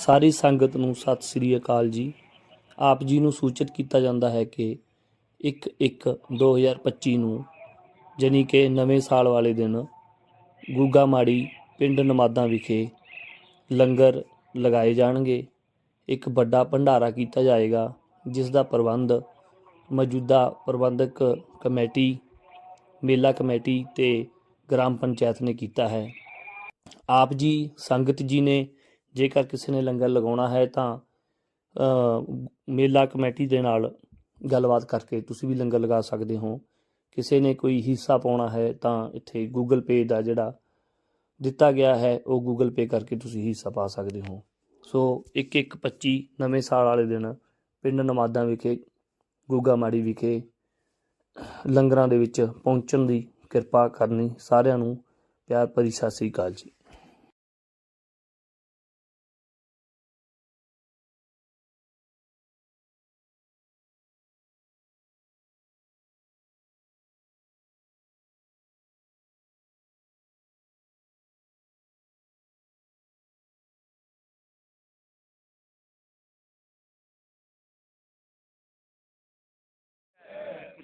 ਸਾਰੀ ਸੰਗਤ ਨੂੰ ਸਤਿ ਸ੍ਰੀ ਅਕਾਲ ਜੀ। ਆਪ ਜੀ ਨੂੰ ਸੂਚਿਤ ਕੀਤਾ ਜਾਂਦਾ ਹੈ ਕਿ 1/1/2025 ਨੂੰ ਜਾਣੀ ਕਿ ਨਵੇਂ ਸਾਲ ਵਾਲੇ ਦਿਨ ਗੁੱਗਾ ਮਾੜੀ ਪਿੰਡ ਨਮਾਦਾਂ ਵਿਖੇ ਲੰਗਰ ਲਗਾਏ ਜਾਣਗੇ। ਇੱਕ ਵੱਡਾ ਭੰਡਾਰਾ ਕੀਤਾ ਜਾਏਗਾ, ਜਿਸ ਦਾ ਪ੍ਰਬੰਧ ਮੌਜੂਦਾ ਪ੍ਰਬੰਧਕ ਕਮੇਟੀ, ਮੇਲਾ ਕਮੇਟੀ ਤੇ ਗ੍ਰਾਮ ਪੰਚਾਇਤ ਨੇ ਕੀਤਾ ਹੈ। ਆਪ ਜੀ, ਸੰਗਤ ਜੀ ਨੇ ਜੇਕਰ ਕਿਸੇ ਨੇ ਲੰਗਰ ਲਗਾਉਣਾ ਹੈ ਤਾਂ ਮੇਲਾ ਕਮੇਟੀ ਦੇ ਨਾਲ ਗੱਲਬਾਤ ਕਰਕੇ ਤੁਸੀਂ ਵੀ ਲੰਗਰ ਲਗਾ ਸਕਦੇ ਹੋ। ਕਿਸੇ ਨੇ ਕੋਈ ਹਿੱਸਾ ਪਾਉਣਾ ਹੈ ਤਾਂ ਇੱਥੇ ਗੂਗਲ ਪੇ ਦਾ ਜਿਹੜਾ ਦਿੱਤਾ ਗਿਆ ਹੈ, ਉਹ ਗੂਗਲ ਪੇ ਕਰਕੇ ਤੁਸੀਂ ਹਿੱਸਾ ਪਾ ਸਕਦੇ ਹੋ। ਸੋ 1/1/25 ਨਵੇਂ ਸਾਲ ਵਾਲੇ ਦਿਨ ਪਿੰਡ ਨਮਾਦਾਂ ਵਿਖੇ, ਗੁੱਗਾ ਮਾੜੀ ਵਿਖੇ ਲੰਗਰਾਂ ਦੇ ਵਿੱਚ ਪਹੁੰਚਣ ਦੀ ਕਿਰਪਾ ਕਰਨੀ ਸਾਰਿਆਂ ਨੂੰ ਪਿਆਰ ਭਰੀ ਸਤਿ ਸ੍ਰੀ ਅਕਾਲ ਜੀ।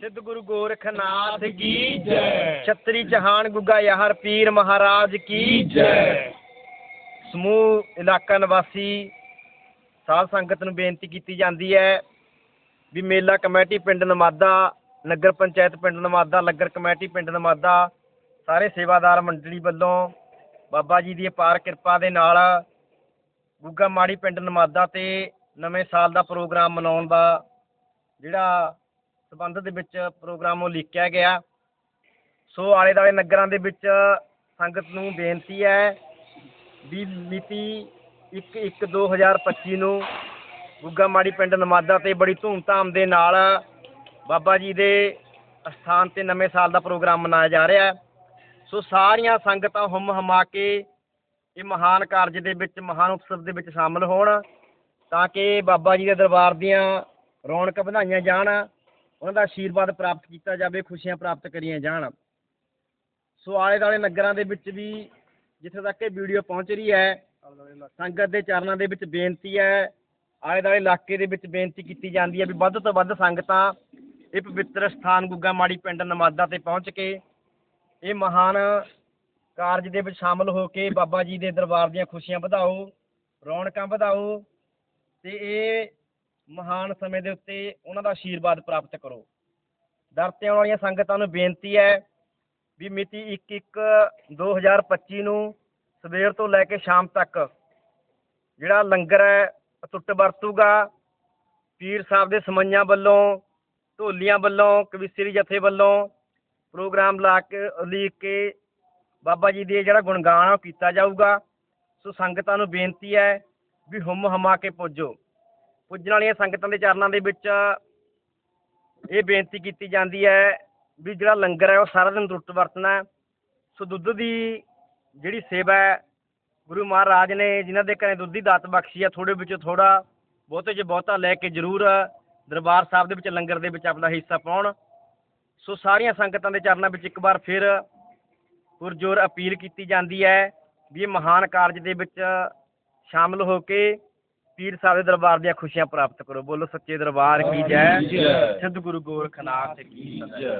ਸਿੱਧ ਗੁਰੂ ਗੋਰਖਨਾਥ ਕੀ ਜੈ। ਛਤਰੀ ਚਹਾਨ ਗੁੱਗਾ ਯਾਹਰ ਪੀਰ ਮਹਾਰਾਜ ਕੀ ਜੈ। ਸਮੂਹ ਇਲਾਕਾ ਨਿਵਾਸੀ ਸਾਧ ਸੰਗਤ ਨੂੰ ਬੇਨਤੀ ਕੀਤੀ ਜਾਂਦੀ ਹੈ ਵੀ ਮੇਲਾ ਕਮੇਟੀ ਪਿੰਡ ਨਮਾਦਾ ਨਗਰ ਪੰਚਾਇਤ ਪਿੰਡ ਨਮਾਦਾ ਲੰਗਰ ਕਮੇਟੀ ਪਿੰਡ ਨਮਾਦਾ ਸਾਰੇ ਸੇਵਾਦਾਰ ਮੰਡਲੀ ਵੱਲੋਂ ਬਾਬਾ ਜੀ ਦੀ ਅਪਾਰ ਕਿਰਪਾ ਦੇ ਨਾਲ ਗੁੱਗਾ ਮਾੜੀ ਪਿੰਡ ਨਮਾਦਾ ਤੇ ਨਵੇਂ ਸਾਲ ਦਾ ਪ੍ਰੋਗਰਾਮ ਮਨਾਉਣ ਦਾ ਜਿਹੜਾ ਸੰਬੰਧ ਦੇ ਵਿੱਚ ਪ੍ਰੋਗਰਾਮ ਉਲੀਕਿਆ ਗਿਆ। ਸੋ ਆਲੇ ਦਾਲੇ ਨਗਰਾਂ ਦੇ ਵਿੱਚ ਸੰਗਤ ਨੂੰ ਬੇਨਤੀ ਹੈ ਵੀ ਮਿਤੀ 1/1/2025 ਨੂੰ ਗੁੱਗਾ ਮਾੜੀ ਪਿੰਡ ਨਮਾਦਾ ਤੇ ਬੜੀ ਧੂਮਧਾਮ ਦੇ ਨਾਲ ਬਾਬਾ ਜੀ ਦੇ ਅਸਥਾਨ ਤੇ ਨਵੇਂ ਸਾਲ ਦਾ ਪ੍ਰੋਗਰਾਮ ਮਨਾਇਆ ਜਾ ਰਿਹਾ ਸੋ ਸਾਰੀਆਂ ਸੰਗਤਾਂ ਹੁਮ ਹਮਾ ਕੇ ਇਹ ਮਹਾਨ ਕਾਰਜ ਦੇ ਵਿੱਚ, ਮਹਾਨ ਉਤਸਵ ਦੇ ਵਿੱਚ ਸ਼ਾਮਲ ਹੋਣ ਤਾਂ ਕਿ ਬਾਬਾ ਜੀ ਦੇ ਦਰਬਾਰ ਦੀਆਂ ਰੌਣਕ ਵਧਾਈਆਂ ਜਾਣ। ਉਹਨਾਂ ਦਾ ਆਸ਼ੀਰਵਾਦ ਪ੍ਰਾਪਤ ਕੀਤਾ ਜਾਵੇ, ਖੁਸ਼ੀਆਂ ਪ੍ਰਾਪਤ ਕਰੀਆਂ ਜਾਣ। ਸੋ ਆਲੇ ਦਾਲੇ ਨਗਰਾਂ ਦੇ ਵਿੱਚ ਵੀ ਜਿੱਥੇ ਤੱਕ ਇਹ ਵੀਡੀਓ ਪਹੁੰਚ ਰਹੀ ਹੈ, ਸੰਗਤ ਦੇ ਚਰਨਾਂ ਦੇ ਵਿੱਚ ਬੇਨਤੀ ਹੈ ਆਲੇ ਦਾਲੇ ਇਲਾਕੇ ਦੇ ਵਿੱਚ ਬੇਨਤੀ ਕੀਤੀ ਜਾਂਦੀ ਹੈ ਵੀ ਵੱਧ ਤੋਂ ਵੱਧ ਸੰਗਤਾਂ ਇਹ ਪਵਿੱਤਰ ਸਥਾਨ ਗੁੱਗਾ ਮਾੜੀ ਪਿੰਡ ਨਮਾਦਾ ਤੇ ਪਹੁੰਚ ਕੇ ਇਹ ਮਹਾਨ ਕਾਰਜ ਦੇ ਵਿੱਚ ਸ਼ਾਮਲ ਹੋ ਕੇ ਬਾਬਾ ਜੀ ਦੇ ਦਰਬਾਰ ਦੀਆਂ ਖੁਸ਼ੀਆਂ ਵਧਾਓ, ਰੌਣਕਾਂ ਵਧਾਓ ਤੇ ਇਹ ਮਹਾਨ ਸਮੇਂ ਦੇ ਉੱਤੇ ਉਹਨਾਂ ਦਾ ਆਸ਼ੀਰਵਾਦ ਪ੍ਰਾਪਤ ਕਰੋ। ਦਰ ਤੇ ਆਉਣ ਵਾਲੀਆਂ ਸੰਗਤਾਂ ਨੂੰ ਬੇਨਤੀ ਹੈ ਵੀ ਮਿਤੀ 1/1/2025 ਨੂੰ ਸਵੇਰ ਤੋਂ ਲੈ ਕੇ ਸ਼ਾਮ ਤੱਕ ਜਿਹੜਾ ਲੰਗਰ ਹੈ ਅਟੁੱਟ ਵਰਤੂਗਾ, ਪੀਰ ਸਾਹਿਬ ਦੇ ਸਮਈਆਂ ਵੱਲੋਂ, ਢੋਲੀਆਂ ਵੱਲੋਂ ਕਵਿਸਰੀ ਜਥੇ ਵੱਲੋਂ ਪ੍ਰੋਗਰਾਮ ਲਾ ਕੇ ਲਿਖ ਕੇ ਬਾਬਾ ਜੀ ਦੇ ਜਿਹੜਾ ਗੁਣਗਾਨ ਆ ਉਹ ਕੀਤਾ ਜਾਊਗਾ। ਸੋ ਸੰਗਤਾਂ ਨੂੰ ਬੇਨਤੀ ਹੈ ਵੀ ਹੁਮ ਹਮਾ ਕੇ ਪੁੱਜੋ। ਪੁੱਜਣ ਵਾਲੀਆਂ ਸੰਗਤਾਂ ਦੇ ਚਰਨਾਂ ਦੇ ਵਿੱਚ ਇਹ ਬੇਨਤੀ ਕੀਤੀ ਜਾਂਦੀ ਹੈ ਵੀ ਜਿਹੜਾ ਲੰਗਰ ਹੈ ਉਹ ਸਾਰਾ ਦਿਨ ਰੁੱਤ ਵਰਤਣਾ ਸੋ ਦੁੱਧ ਦੀ ਜਿਹੜੀ ਸੇਵਾ ਹੈ, ਗੁਰੂ ਮਹਾਰਾਜ ਨੇ ਜਿਨ੍ਹਾਂ ਦੇ ਘਰੇ ਦੁੱਧ ਦੀ ਦਾਤ ਬਖਸ਼ੀ ਆ ਥੋੜੇ ਵਿੱਚੋਂ ਥੋੜਾ ਬਹੁਤੇ ਚ ਬਹੁਤਾ ਲੈ ਕੇ ਜ਼ਰੂਰ ਦਰਬਾਰ ਸਾਹਿਬ ਦੇ ਵਿੱਚ ਲੰਗਰ ਦੇ ਵਿੱਚ ਆਪਣਾ ਹਿੱਸਾ ਪਾਉਣ। ਸੋ ਸਾਰੀਆਂ ਸੰਗਤਾਂ ਦੇ ਚਰਨਾਂ ਵਿੱਚ ਇੱਕ ਵਾਰ ਫਿਰ ਪੁਰਜੋਰ ਅਪੀਲ ਕੀਤੀ ਜਾਂਦੀ ਹੈ ਵੀ ਇਹ ਮਹਾਨ ਕਾਰਜ ਦੇ ਵਿੱਚ ਸ਼ਾਮਲ ਹੋ ਕੇ ਪੀਰ ਸਾਹਿਬ ਦੇ ਦਰਬਾਰ ਦੀਆਂ ਖੁਸ਼ੀਆਂ ਪ੍ਰਾਪਤ ਕਰੋ। ਬੋਲੋ ਸੱਚੇ ਦਰਬਾਰ ਕੀ ਜੈ। ਸਿੱਧ ਗੁਰੂ ਗੋਰਖਨਾਥ ਕੀ ਜੈ